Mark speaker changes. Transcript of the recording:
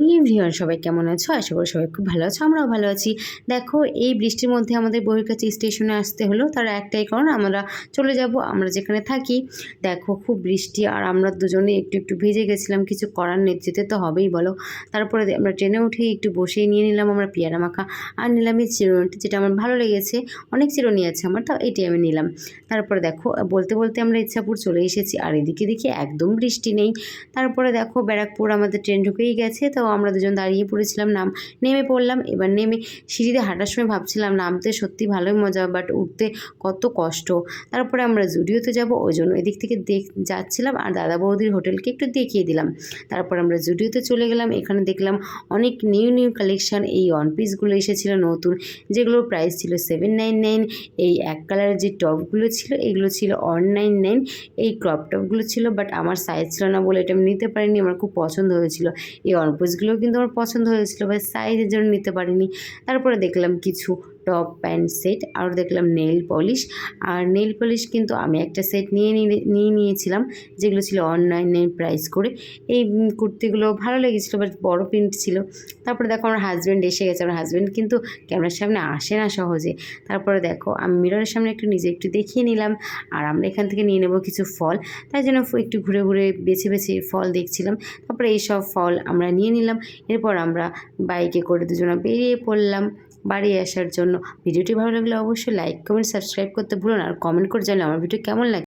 Speaker 1: Everyone সবাই কেমন আছো? আশা করি সবাই খুব ভালো আছো, আমরাও ভালো আছি। দেখো, এই বৃষ্টির মধ্যে আমাদের বইয়ের কাছে স্টেশনে আসতে হলো, তার একটাই কারণ, আমরা চলে যাব, আমরা যেখানে থাকি। দেখো, খুব বৃষ্টি, আর আমরা দুজনে একটু একটু ভিজে গেছিলাম, কিছু করার নেই, যেতে তো হবেই, বলো। তারপরে আমরা ট্রেনে উঠে একটু বসেই নিয়ে নিলাম আমরা পেয়ারা মাখা, আর নিলাম এই চিরুনিটি, যেটা আমার ভালো লেগেছে, অনেক চিরুনি আছে আমার, তো এটি আমি নিলাম। তারপরে দেখো, বলতে বলতে আমরা ইচ্ছাপুর চলে এসেছি, আর এদিকে দেখি একদম বৃষ্টি নেই। তারপরে দেখো, ব্যারাকপুর আমাদের ট্রেন ঢুকেই গেছে, তো আমরা দুজন দাঁড়িয়ে পড়েছিলাম নাম, নেমে পড়লাম। এবার নেমে সিঁড়িতে হাঁটার সময় ভাবছিলাম, নামতে সত্যি ভালোই মজা বাট উঠতে কত কষ্ট। তারপরে আমরা জুডিওতে যাব, ওই জন্য এদিক থেকে দেখ, যাচ্ছিলাম আর দাদা বৌদির হোটেলকে একটু দেখিয়ে দিলাম। তারপর আমরা জুডিওতে চলে গেলাম, এখানে দেখলাম অনেক নিউ নিউ কালেকশান। এই ওয়ান পিসগুলো এসেছিল নতুন, যেগুলোর প্রাইস ছিল সেভেন নাইন নাইন এই এক কালারের যে টপগুলো ছিল, এগুলো ছিল ওয়ান নাইন নাইন এই ক্রপ টপগুলো ছিল বাট আমার সাইজ ছিল না বলে এটা আমি নিতে পারিনি, আমার খুব পছন্দ হয়েছিল। এই ওয়ান পিসগুলোও কিন্তু আমার পছন্দ হয়েছিল বা সাইজের জন্য নিতে পারিনি। তারপরে দেখলাম কিছু টপ প্যান্ট সেট আর দেখলাম নেল পলিশ আর নেল পলিশ কিন্তু আমি একটা সেট নিয়ে নিয়ে- নিয়ে নিয়েছিলাম, যেগুলো ছিল অনলাইনে প্রাইস করে। এই কুর্তিগুলো ভালো লেগেছিলো বাট বড় প্রিন্ট ছিল। তারপরে দেখো আমার হাজব্যান্ড এসে গেছে, আমার হাজব্যান্ড কিন্তু ক্যামেরার সামনে আসে না সহজে। তারপরে দেখো আমি মিররের সামনে একটু নিজে একটু দেখিয়ে নিলাম, আর আমরা এখান থেকে নিয়ে নেব কিছু ফল। তাই জন্য একটু ঘুরে ঘুরে বেছে বেছে ফল দেখছিলাম। তারপরে এইসব ফল আমরা নিয়ে নিলাম। এরপর আমরা বাইকে করে দুজনে বেরিয়ে পড়লাম। বাড়ি আসার জন্য। ভিডিওটি ভালো লাগলে অবশ্যই লাইক কমেন্ট সাবস্ক্রাইব করতে ভুলো না। আর কমেন্ট করে জানলে আমার ভিডিও কেমন লাগে?